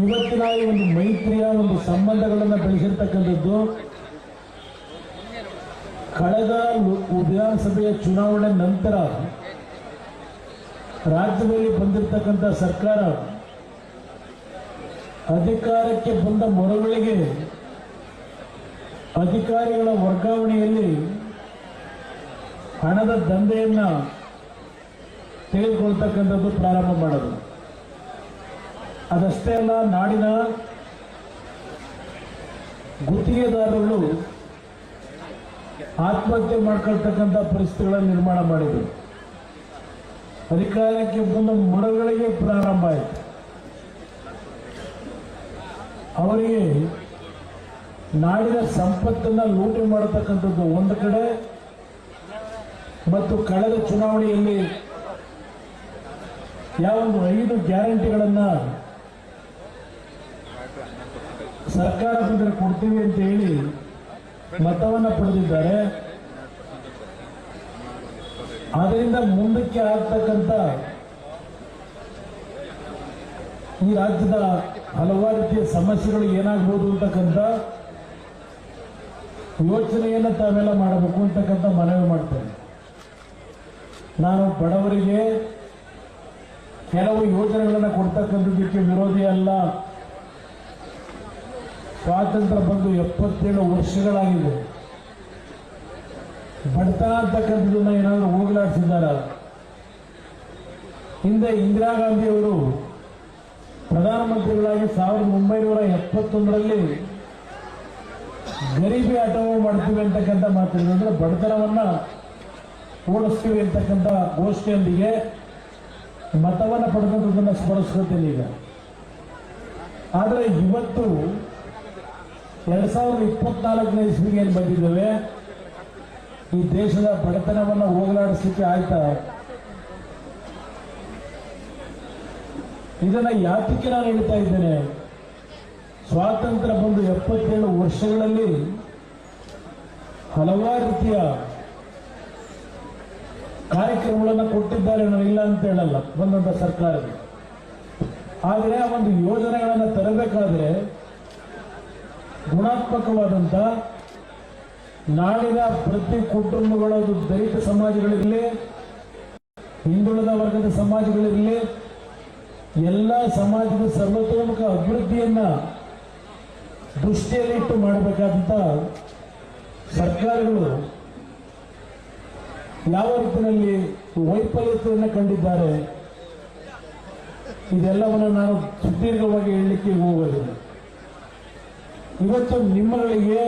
ಇವತ್ತಿನ ಈ ಒಂದು ಮೈತ್ರಿಯ ಒಂದು ಸಂಬಂಧಗಳನ್ನು ಬೆಳೆಸಿರ್ತಕ್ಕಂಥದ್ದು, ಕಳೆದ ವಿಧಾನಸಭೆಯ ಚುನಾವಣೆ ನಂತರ ರಾಜ್ಯದಲ್ಲಿ ಬಂದಿರತಕ್ಕಂಥ ಸರ್ಕಾರ ಅಧಿಕಾರಕ್ಕೆ ಬಂದ ಮರುಗಳಿಗೆ ಅಧಿಕಾರಿಗಳ ವರ್ಗಾವಣೆಯಲ್ಲಿ ಹಣದ ದಂಧೆಯನ್ನ ತೆಗೆದುಕೊಳ್ತಕ್ಕಂಥದ್ದು ಪ್ರಾರಂಭ ಮಾಡೋದು. ಅದಷ್ಟೇ ಅಲ್ಲ, ನಾಡಿನ ಗುತ್ತಿಗೆದಾರರು ಆತ್ಮಹತ್ಯೆ ಮಾಡ್ಕೊಳ್ತಕ್ಕಂಥ ಪರಿಸ್ಥಿತಿಗಳನ್ನು ನಿರ್ಮಾಣ ಮಾಡಿದರು. ಅಧಿಕಾರಕ್ಕೆ ಬಂದ ಮರಗಳಿಗೆ ಪ್ರಾರಂಭ ಆಯಿತು. ಅವರಿಗೆ ನಾಡಿನ ಸಂಪತ್ತನ್ನ ಲೂಟಿ ಮಾಡತಕ್ಕಂಥದ್ದು ಒಂದು ಕಡೆ ಮತ್ತು ಕಳೆದ ಚುನಾವಣೆಯಲ್ಲಿ ಯಾವೊಂದು ಐದು ಗ್ಯಾರಂಟಿಗಳನ್ನ ಸರ್ಕಾರ ಬಂದರೆ ಕೊಡ್ತೀವಿ ಅಂತ ಹೇಳಿ ಮತವನ್ನ ಪಡೆದಿದ್ದಾರೆ. ಆದ್ದರಿಂದ ಮುಂದಕ್ಕೆ ಆಗ್ತಕ್ಕಂಥ ಈ ರಾಜ್ಯದ ಹಲವಾರು ರೀತಿಯ ಸಮಸ್ಯೆಗಳು ಏನಾಗ್ಬೋದು ಅಂತಕ್ಕಂಥ ಯೋಚನೆಯನ್ನು ತಾವೆಲ್ಲ ಮಾಡಬೇಕು ಅಂತಕ್ಕಂಥ ಮನವಿ ಮಾಡ್ತೇನೆ. ನಾನು ಬಡವರಿಗೆ ಕೆಲವು ಯೋಜನೆಗಳನ್ನು ಕೊಡ್ತಕ್ಕಂಥದ್ದಕ್ಕೆ ವಿರೋಧಿ ಅಲ್ಲ. ಸ್ವಾತಂತ್ರ್ಯ ಬಂದು ಎಪ್ಪತ್ತೇಳು ವರ್ಷಗಳಾಗಿದೆ. ಬಡತನ ಅಂತಕ್ಕಂಥದ್ದನ್ನ ಏನಾದರೂ ಹೋಗಲಾಡಿಸಿದ್ದಾರ? ಹಿಂದೆ ಇಂದಿರಾ ಗಾಂಧಿಯವರು ಪ್ರಧಾನಮಂತ್ರಿಗಳಾಗಿ ಸಾವಿರದ ಒಂಬೈನೂರ ಎಪ್ಪತ್ತೊಂದರಲ್ಲಿ ಗರೀಬಿ ಆಟವು ಮಾಡ್ತೀವಿ ಅಂತಕ್ಕಂಥ ಮಾತಿದ್ರು ಅಂದರೆ ಬಡತನವನ್ನ ಓಡಿಸ್ತೀವಿ ಅಂತಕ್ಕಂಥ ಘೋಷಣೆಯೊಂದಿಗೆ ಮತವನ್ನು ಪಡೆದದನ್ನ ಸ್ಮರಿಸ್ಕೊತೀನಿ ಈಗ. ಆದರೆ ಇವತ್ತು ಎರಡ್ ಸಾವಿರದ ಇಪ್ಪತ್ನಾಲ್ಕನೇ ಇಸ್ವಿಗೆ ಏನು ಬಂದಿದ್ದೇವೆ? ಈ ದೇಶದ ಬಡತನವನ್ನು ಹೋಗಲಾಡಿಸಲಿಕ್ಕೆ ಆಯ್ತಾ? ಇದನ್ನ ಯಾತಕ್ಕೆ ನಾನು ಹೇಳ್ತಾ ಇದ್ದೇನೆ? ಸ್ವಾತಂತ್ರ್ಯ ಬಂದು ಎಪ್ಪತ್ತೇಳು ವರ್ಷಗಳಲ್ಲಿ ಹಲವಾರು ರೀತಿಯ ಕಾರ್ಯಕ್ರಮಗಳನ್ನು ಕೊಟ್ಟಿದ್ದಾರೆ ನಾನು ಇಲ್ಲ ಅಂತ ಹೇಳಲ್ಲ, ಬಂದಂತ ಸರ್ಕಾರಕ್ಕೆ ಆದರೆ ಆ ಒಂದು ಯೋಜನೆಗಳನ್ನು ತರಬೇಕಾದ್ರೆ ಗುಣಾತ್ಮಕವಾದಂತ ನಾಡಿನ ಪ್ರತಿ ಕುಟುಂಬಗಳದು ದಲಿತ ಸಮಾಜಗಳಿರಲಿ, ಹಿಂದುಳಿದ ವರ್ಗದ ಸಮಾಜಗಳಿರಲಿ, ಎಲ್ಲ ಸಮಾಜದ ಸರ್ವತೋಮುಖ ಅಭಿವೃದ್ಧಿಯನ್ನ ದೃಷ್ಟಿಯಲ್ಲಿಟ್ಟು ಮಾಡಬೇಕಾದಂತ ಸರ್ಕಾರಗಳು ಯಾವ ರೀತಿಯಲ್ಲಿ ವೈಫಲ್ಯತೆಯನ್ನು ಕಂಡಿದ್ದಾರೆ, ಇದೆಲ್ಲವನ್ನು ನಾನು ಸುದೀರ್ಘವಾಗಿ ಹೇಳಲಿಕ್ಕೆ ಹೋಗೋದಿಲ್ಲ ಇವತ್ತು ನಿಮ್ಮಗಳಿಗೆ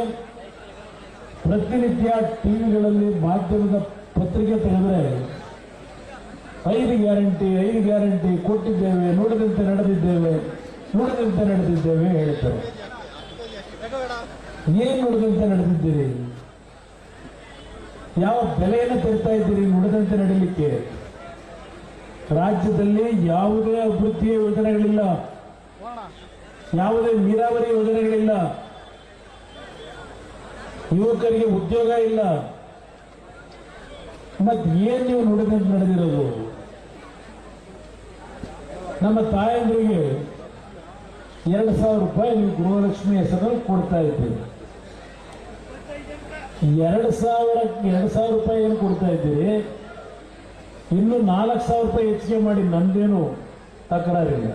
ಪ್ರತಿನಿತ್ಯ ಟಿವಿಗಳಲ್ಲಿ ಮಾಧ್ಯಮದ ಪತ್ರಿಕೆ ತೆಗೆದ್ರೆ ಐದು ಗ್ಯಾರಂಟಿ ಐದು ಗ್ಯಾರಂಟಿ ಕೊಟ್ಟಿದ್ದೇವೆ, ನೋಡಿದಂತೆ ನಡೆದಿದ್ದೇವೆ ನೋಡಿದಂತೆ ನಡೆದಿದ್ದೇವೆ ಹೇಳ್ತಾರೆ. ಏನ್ ನೋಡಿದಂತೆ ನಡೆದಿದ್ದೀರಿ? ಯಾವ ಬೆಲೆಯನ್ನು ತರ್ತಾ ಇದ್ದೀರಿ ನೋಡಿದಂತೆ ನಡೀಲಿಕ್ಕೆ? ರಾಜ್ಯದಲ್ಲಿ ಯಾವುದೇ ಅಭಿವೃದ್ಧಿಯ ಯೋಜನೆಗಳಿಲ್ಲ. ಯಾವುದೇ ನೀರಾವರಿ ಯೋಜನೆಗಳಿಲ್ಲ. ಯುವಕರಿಗೆ ಉದ್ಯೋಗ ಇಲ್ಲ. ಮತ್ ಏನ್ ನೀವು ನುಡಿದಂತೆ ನಡೆದಿರೋದು? ನಮ್ಮ ತಾಯಂದ್ರಿಗೆ ಎರಡು ಸಾವಿರ ರೂಪಾಯಿ ನೀವು ಗೃಹಲಕ್ಷ್ಮಿ ಹೆಸರಲ್ಲಿ ಕೊಡ್ತಾ ಇದ್ದೀರಿ ಎರಡು ಸಾವಿರ ಎರಡು ಸಾವಿರ ರೂಪಾಯಿ ಏನು ಕೊಡ್ತಾ ಇದ್ದೀರಿ? ಇನ್ನು ನಾಲ್ಕು ಸಾವಿರ ರೂಪಾಯಿ ಹೆಚ್ಚಿಗೆ ಮಾಡಿ ನಂದೇನು ತಕರಾರಿಲ್ಲ.